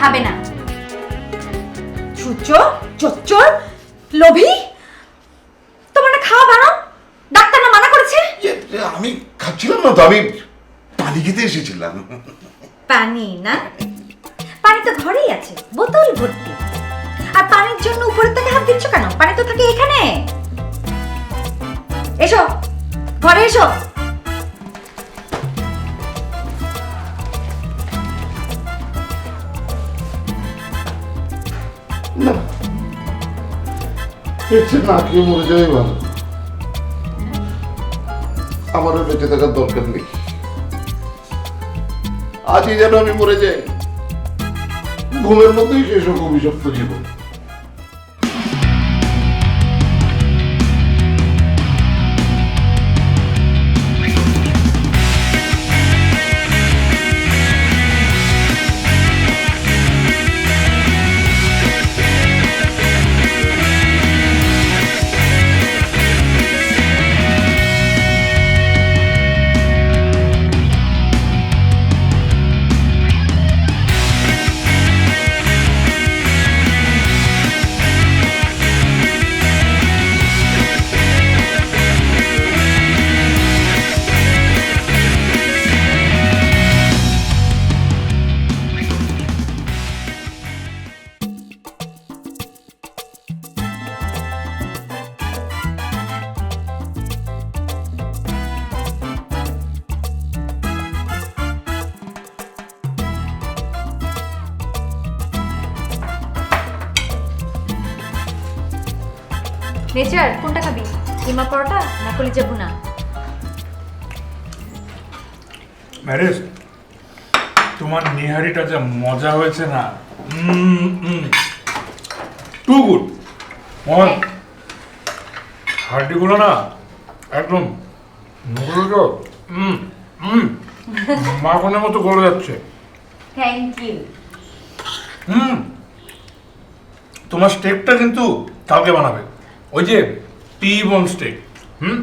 খাবে না। সূর্য চচ্চর লোভী তোমার না খাওয়া বানাও ডাক্তার না মানা করেছে? আমি খাচ্ছিলাম না তো আমি পানি খেতে এসেছিলাম। পানি না? পানি তো ঘরেই আছে বোতল ভর্তি। আর পানির জন্য উপরের থেকে হাত দিচ্ছ কেন? পানি তো থাকে এখানে। এসো ঘরে এসো। পেটে না খেয়ে মরে যাবে ভালো আমারও বেঁচে থাকার দরকার নেই। আজই যেন আমি মরে যাই। ঘুমের মধ্যেই শেষ হোক অভিশপ্ত জীবন। পরোটা না কলিজা ভুনা ম্যারেজ তোমার নিহারিটা যা মজা হয়েছে না? টু গুড আমার হাড্ডিগুলো না একদম মুগুলো মাখনের মতো গলে যাচ্ছে। Thank you hmm. তোমার স্টেকটা কিন্তু কালকে বানাবে। ওই যে টি বোন স্টেক হুম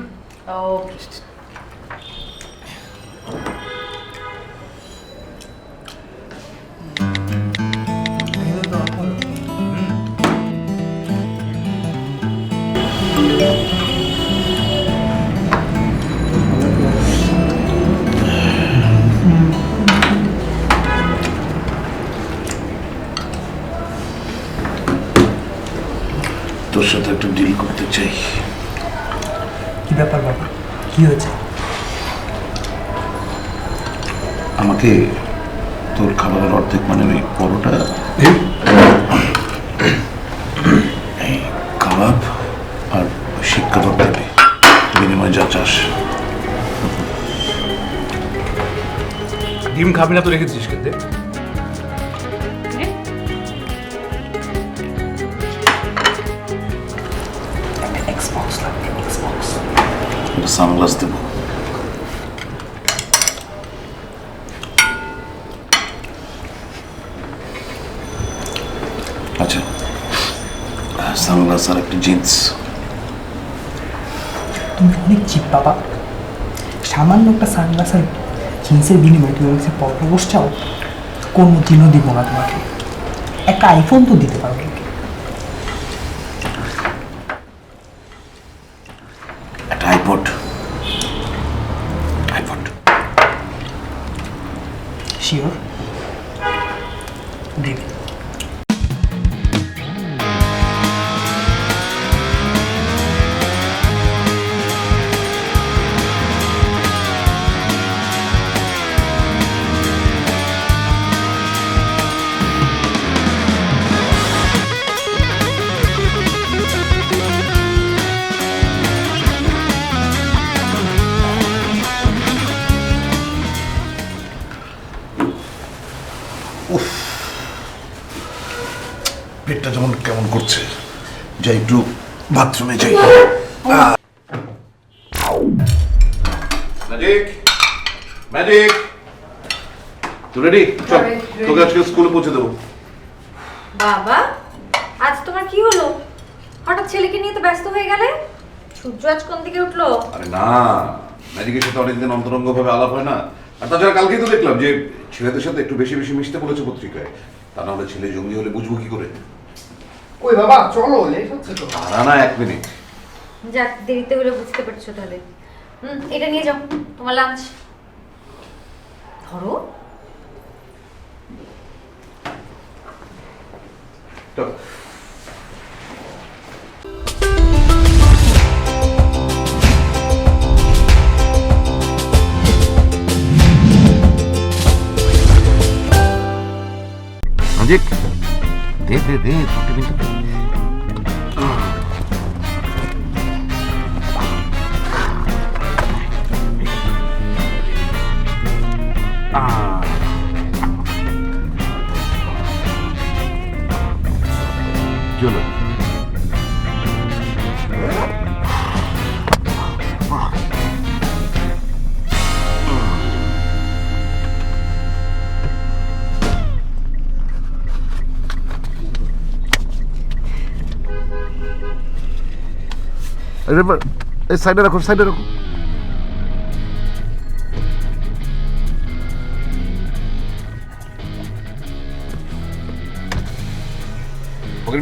তোর সাথে একটা ডিল করতে চাই। কি ব্যাপার বাবা? কি হয়েছে? আমাকে তোর খাবারের অর্ধেক মানে ওই পরোটা কাবাব আর শিক কাবাব দেবে বিনিময়ে যা চাস। ডিম খাবি না তো রেখেছিস খেতে সানগ্লাস দেবো। আচ্ছা সানগ্লাস আর একটা জিন্স। তুমি অনেক চিপ বাবা? সামান্য একটা সানগ্লাস আর জিন্সের বিনিময়ে তুমি আমাকে পরপোষ চাও? কোনো দিনও দিব না তোমাকে। একটা আইফোন তো দিতে পারো। taşıyor. যাই একটু বাথরুমে যাই। ম্যাজিক ম্যাজিক তুই রেডি চল তোকে আজকে স্কুলে পৌঁছে দেবো। বাবা আজ তোমার কি হলো? হঠাৎ ছেলেকে নিয়ে তো ব্যস্ত হয়ে গেলে? সূর্য আজ কোন দিকে উঠল? আরে না ম্যাজিকের সাথে অনেকদিন অন্তরঙ্গ ভাবে আলাপ হয় না। আর তাছাড়া কালকেই তো দেখলাম যে ছেলেদের সাথে একটু বেশি বেশি মিশতে বলেছে পত্রিকায়। তা নাহলে ছেলে জঙ্গি হলে বুঝব কি করে? কই বাবা চলো লেট হচ্ছে তো। না না এক মিনিট যাক দেরিতে হলে বুঝতে পারছ তাহলে। হুম এটা নিয়ে যাও তোমার লাঞ্চ ধরো। তো। Onde? Dê, dê, dê, এই সাইডে রাখো সাইডে রাখো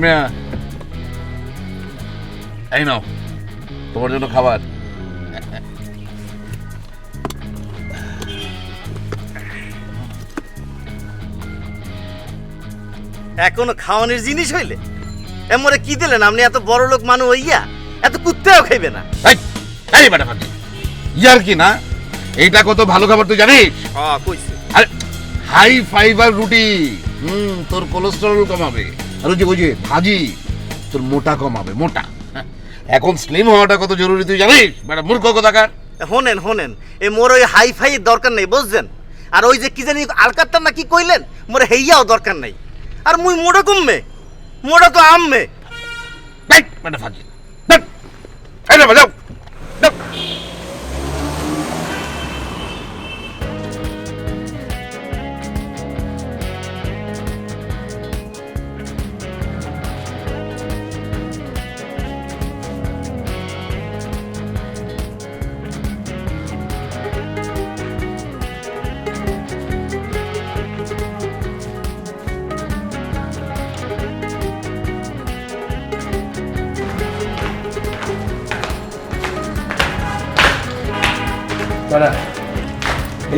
মিয়া এই নাও তোমার জন্য খাবার। এখনও খাওয়ানোর জিনিস হইলে? এমরে কি দিলেন? আপনি এত বড় লোক মানুষ হইয়া এত কুত্তেও খাইবে না। এই বেটা ফাটি ইয়ার কি না? এইটা কত ভালো খাবার তুই জানিস? হ্যাঁ কইছে। হাই ফাইবার রুটি। হুম তোর কোলেস্টেরল কমাবে। আর ওই যে ওই যে ভাজি তোর মোটা কমাবে মোটা। হ্যাঁ, এখন স্লিম হওয়াটা কত জরুরি তুই জানিস? বেটা মূর্খ কোথাকার? হোনেন হোনেন এ মোর ওই হাই ফাই দরকার নেই বুঝছেন? আর ওই যে কি জানি আলকাত্তা না কি কইলেন মোর হেইয়াও দরকার নাই। আর মুই মোড়া কমবে মোড়া তো আম্মে বেটা ফাজি ধ্যাৎ। এই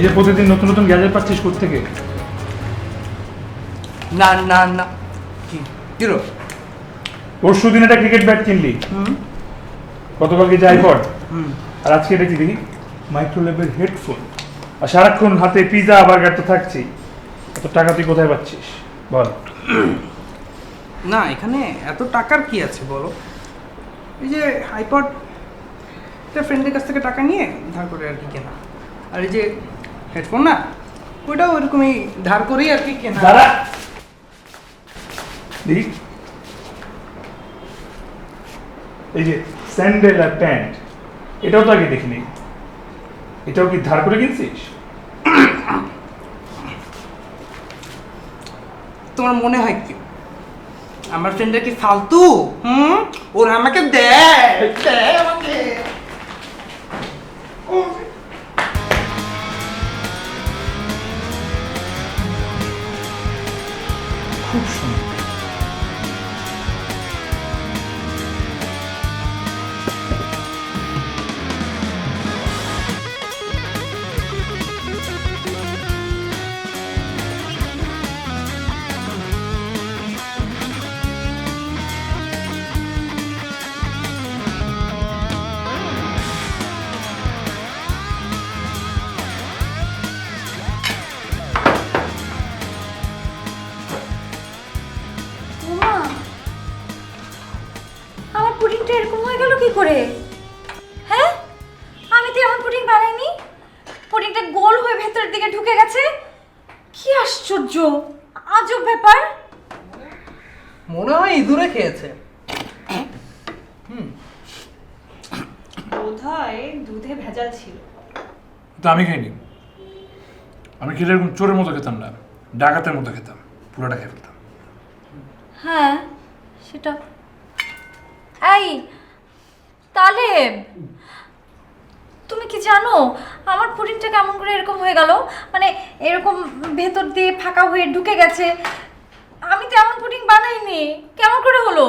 যে প্রতিদিন নতুন নতুন গ্যাজেট পাচ্ছিস থেকে না না না। কি? কিরো পরশু দিন একটা ক্রিকেট ব্যাট কিনলি। গতকালকে যে আইপড আর আজকে এটা কি দেখি? মাইক্রো লেভেল হেডফোন আর সারাক্ষণ হাতে পিজা বার্গার তো থাকছেই এত টাকা তুই কোথায় পাচ্ছিস? বল। না এখানে এত টাকার কি আছে বলো? এই যে আইপড এটা ফ্রেন্ডের কাছ থেকে টাকা নিয়ে ধার করে আর কি কেনা। আর এই যে হেডফোন না? ওইটাও ওরকমই ধার করেই আর কি কেনা। দাঁড়া। দেখি। এই যে স্যান্ডেল আর প্যান্ট এটাও তো আগে দেখিনি। এটাও কি ধার করে কিনছিস? তোমার মনে হয় কি? আমার ফ্রেন্ডটা কি ফালতু? হুম? ওরা আমাকে দেয়। দেয় আমাকে। হয় ইঁদুরে খেয়েছে। বোধহয় দুধে ভেজাল ছিল। তো আমি খাইনি। আমি খেলে এরকম চোরের মতো খেতাম না ডাকাতের মতো খেতাম পুরোটা খেয়ে ফেলতাম। হ্যাঁ সেটা। এই তাহলে তুমি কি জানো আমার পুডিংটা কেমন করে এরকম হয়ে গেল? মানে এরকম ভেতর দিয়ে ফাঁকা হয়ে ঢুকে গেছে আমি তো এমন পুডিং বানাইনি। কেমন করে হলো?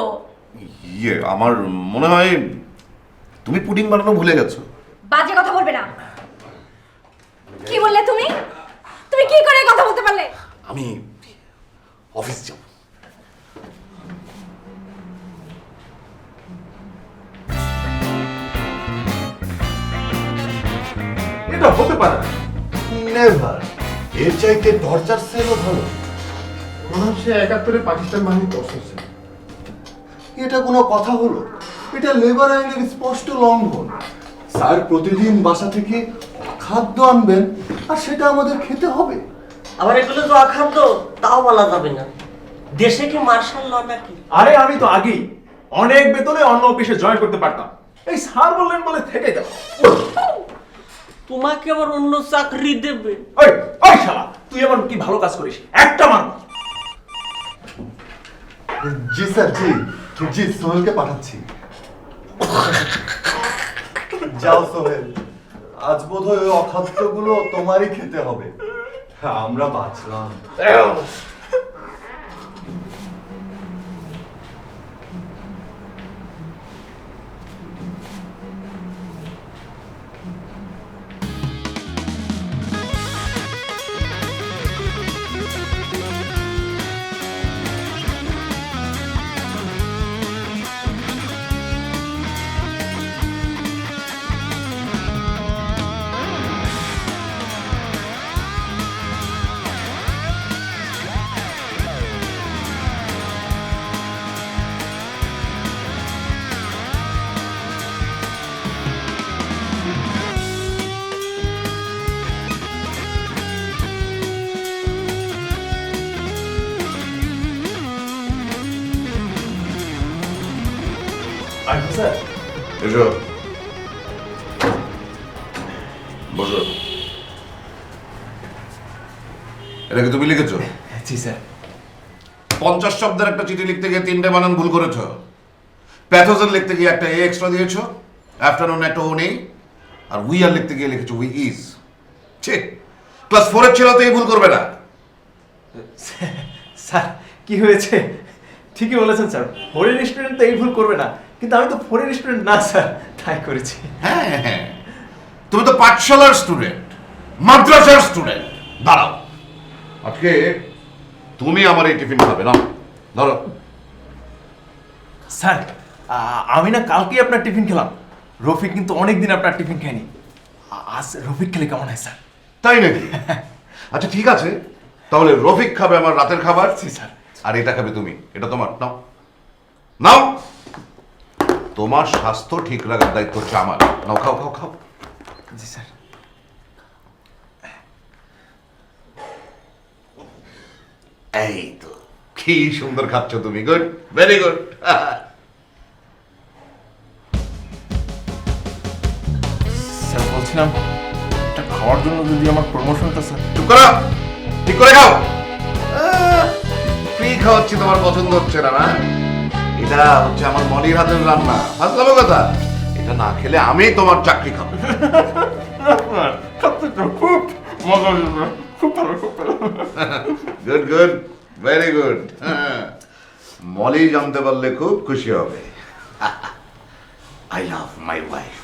ইয়ে আমার মনে হয় তুমি পুডিং বানানো ভুলে গেছো। বাজে কথা বলবে না। কি বললে তুমি? তুমি কি করে কথা বলতে পারলে? আমি অফিস যাব। এটা হতে পারে নেভার এর চাইতে টর্চার সেলও ভালো। মনে হচ্ছে একাত্তরে পাকিস্তান বাহিনী এটা কোনো কথা হলো? এটা লেবার আইনের স্পষ্ট লঙ্ঘন। স্যার প্রতিদিন বাসা থেকে খাদ্য আনবেন আর সেটা আমাদের খেতে হবে। আবার এগুলো তো অখাদ্য তাও বলা যাবে না। দেশে কি মার্শাল ল নাকি? আরে আমি তো আগেই অনেক বেতনে অন্য অফিসে জয়েন করতে পারতাম। এই স্যার বললেন বলে থেকে গেল। তোমাকে আবার অন্য চাকরি দেবে। ওই ওই শালা তুই এমন কি ভালো কাজ করিস? একটা মান জি, স্যার, জি। জি সোহেলকে পাঠাচ্ছি। যাও, সোহেল। আজ বোধ হয় ওই অখাদ্যগুলো তোমারই খেতে হবে। আমরা বাঁচলাম। স্যার এসো বসো এটা কি তুমি লিখেছো? জি স্যার। পঞ্চাশ শব্দের একটা চিঠি লিখতে গিয়ে তিনটে বানান ভুল করেছ। প্যাথোজেন লিখতে গিয়ে একটা এ এক্সট্রা দিয়েছ। আফটারনুন একটা ও নেই। আর উই আর লিখতে গিয়ে লিখেছো উই ইজ ঠিক ক্লাস ফোরের ছেলে তো এই ভুল করবে না। স্যার কি হয়েছে? ঠিকই বলেছেন স্যার। ফরেন স্টুডেন্ট তো এই ভুল করবে না। কিন্তু আমি তো স্টুডেন্ট না স্যার। তাই করেছি। হ্যাঁ। হ্যাঁ তুমি তো পাঠশালার স্টুডেন্ট মাদ্রাসার স্টুডেন্ট দাঁড়াও। আজকে তুমি আমার এই টিফিন খাবে না ধরো। স্যার আমি না কালকেই আপনার টিফিন খেলাম। রফিক কিন্তু অনেক দিন আপনার টিফিন খায়নি। আ- আজ রফিক খেলে কেমন হয় স্যার? তাই নাকি? আচ্ছা ঠিক আছে। তাহলে রফিক খাবে আমার রাতের খাবার। স্যার। আর এটা খাবে তুমি। এটা তোমার। নাও। নাও। তোমার স্বাস্থ্য ঠিক রাখার দায়িত্ব হচ্ছে আমার। নাও খাও খাও খাও। জি স্যার। এই তো কি সুন্দর খাচ্ছ তুমি গুড? ভেরি গুড স্যার বলছিলাম এটা খাওয়ার জন্য যদি আমার প্রমোশনটা স্যার। চুপ করো ঠিক করে খাও। ফ্রি খাওয়াচ্ছি তোমার পছন্দ হচ্ছে না না? এটা হচ্ছে আমার মনির হাতের রান্না। হাসলাম কথা, এটা না খেলে আমি তোমার চাকরি খাব। খুব মজা খুব ভালো খুব ভালো good good very good Moli জানতে পারলে খুব খুশি হবে। I love my wife